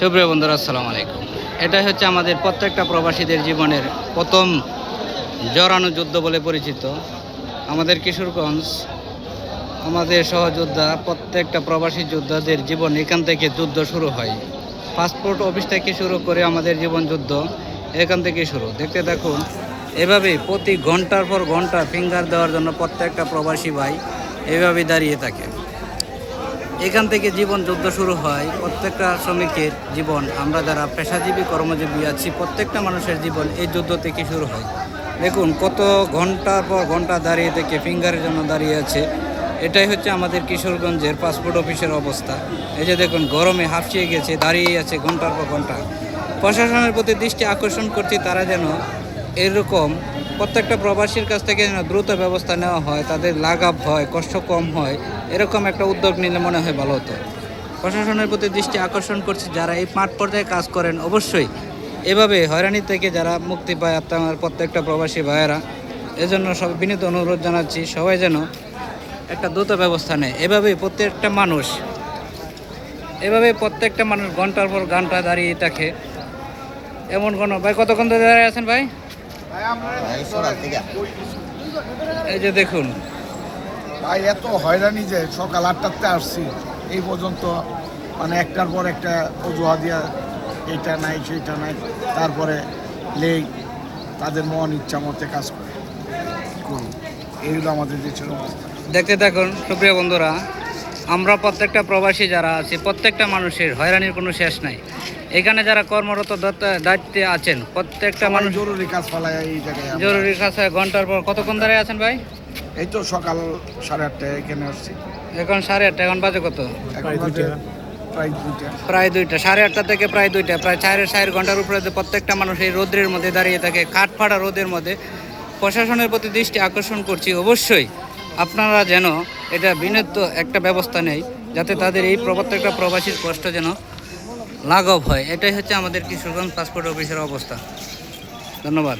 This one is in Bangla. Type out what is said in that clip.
সুপ্রিয় বন্ধুরা, আসসালামু আলাইকুম। এটাই হচ্ছে আমাদের প্রত্যেকটা প্রবাসীদের জীবনের প্রথম জরানো যুদ্ধ বলে পরিচিত। আমাদের কিশোরগঞ্জ, আমাদের সহযোদ্ধা, প্রত্যেকটা প্রবাসী যোদ্ধাদের জীবন এখান থেকে যুদ্ধ শুরু হয়। পাসপোর্ট অফিস থেকে শুরু করে আমাদের জীবন যুদ্ধ এখান থেকে শুরু। দেখতে দেখুন এভাবে প্রতি ঘণ্টার পর ঘণ্টা ফিঙ্গার দেওয়ার জন্য প্রত্যেকটা প্রবাসী ভাই এভাবে দাঁড়িয়ে থাকে। এখান থেকে জীবন যুদ্ধ শুরু হয়। প্রত্যেকটা শ্রমিকের জীবন। আমরা যারা পেশাজীবী, কর্মজীবী আছি, প্রত্যেকটা মানুষের জীবন এই যুদ্ধ থেকে শুরু হয়। দেখুন, কত ঘণ্টার পর ঘণ্টা দাঁড়িয়ে থেকে ফিঙ্গারের জন্য দাঁড়িয়ে আছে। এটাই হচ্ছে আমাদের কিশোরগঞ্জের পাসপোর্ট অফিসের অবস্থা। এই যে দেখুন, গরমে হাঁপছিয়ে গেছে দাঁড়িয়ে আছে ঘণ্টার পর ঘণ্টা। প্রশাসনের প্রতি দৃষ্টি আকর্ষণ করছি তারা যেন এরকম প্রত্যেকটা প্রবাসীর কাছ থেকে যেন দ্রুত ব্যবস্থা নেওয়া হয়, তাদের লাঘাব হয়, কষ্ট কম হয়, এরকম একটা উদ্যোগ নিলে মনে হয় ভালো হতো। প্রশাসনের প্রতি দৃষ্টি আকর্ষণ করছে, যারা এই মাঠ পর্যায়ে কাজ করেন, অবশ্যই। এভাবে হয়রানি থেকে যারা মুক্তি পায় আপনার প্রত্যেকটা প্রবাসী ভাইয়েরা, এজন্য সব বিনীত অনুরোধ জানাচ্ছি, সবাই যেন একটা দ্রুত ব্যবস্থা নেয়। এভাবেই প্রত্যেকটা মানুষ এভাবে প্রত্যেকটা মানুষ ঘণ্টার পর ঘণ্টা দাঁড়িয়ে থাকে। এমন কোনো ভাই, কতক্ষণ ধরে দাঁড়িয়ে আছেন, ভাই? এই যে দেখুন। ভাই এত হয়রানি যে সকাল আটটাতে আসছি এই পর্যন্ত মানে একটার পর একটা অজুহাত দিয়া এইটা নাই সেইটা নাই তারপরে লেগ তাদের মন ইচ্ছা মতে কাজ করে। কি করব এই হলো আমাদের দেশের অবস্থা। দেখতে থাকুন সুপ্রিয় বন্ধুরা। আমরা প্রত্যেকটা প্রবাসী যারা আছি প্রত্যেকটা মানুষের হয়রানির কোনো শেষ নাই। এখানে যারা কর্মরত দায়িত্বে আছেন প্রত্যেকটা মানুষ জরুরি কাজ পালায় এই জায়গায় আমরা। জরুরি কাছে ঘণ্টার পর কতক্ষণ দাঁড়িয়ে আছেন ভাই? এই তো সকাল সাড়ে আটটায় এখানে আসছি। এখন সাড়ে আটটা এখন বাজে কত? প্রায় দুইটা। সাড়ে আটটা থেকে প্রায় দুইটা। প্রায় চার চার ঘণ্টার উপরে যে প্রত্যেকটা মানুষ এই রোদ্রের মধ্যে দাঁড়িয়ে থাকে কাঠ ফাটা রোদের মধ্যে প্রশাসনের প্রতি দৃষ্টি আকর্ষণ করছি। অবশ্যই আপনারা যেন এটা বিনীত একটা ব্যবস্থা নেই, যাতে তাদের এই প্রত্যেকটা প্রবাসীর কষ্ট যেন লাঘব হয়। এটাই হচ্ছে আমাদের কিশোরগঞ্জ পাসপোর্ট অফিসের অবস্থা। ধন্যবাদ।